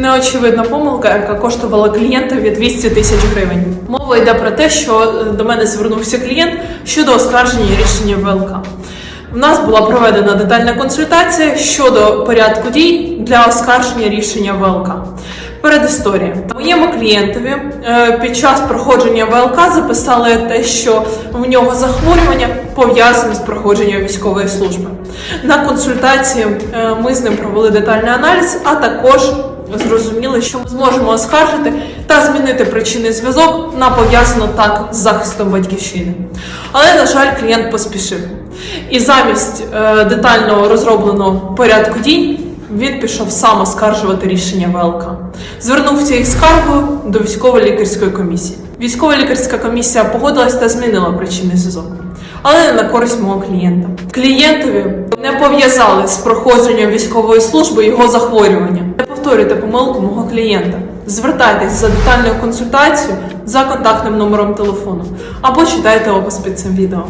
Неочевидна помилка, яка коштувала клієнтові 200 тисяч гривень. Мова йде про те, що до мене звернувся клієнт щодо оскарження рішення ВЛК. У нас була проведена детальна консультація щодо порядку дій для оскарження рішення ВЛК. Передісторія. Моєму клієнтові е, під час проходження ВЛК записали те, що в нього захворювання пов'язане з проходженням військової служби. На консультації е, ми з ним провели детальний аналіз, а також зрозуміли, що ми зможемо оскаржити та змінити причинний зв'язок на пов'язано так з захистом батьківщини. Але, на жаль, клієнт поспішив. І замість е, детально розробленого порядку дій він пішов сам оскаржувати рішення ВЛК. Звернувся із скаргою до військово-лікарської комісії. Військово-лікарська комісія погодилась та змінила причинний зв'язок, але не на користь мого клієнта. Клієнтові не пов'язали з проходженням військової служби його захворювання. Не повторюйте помилку мого клієнта. Звертайтесь за детальною консультацією за контактним номером телефону або читайте опис під цим відео.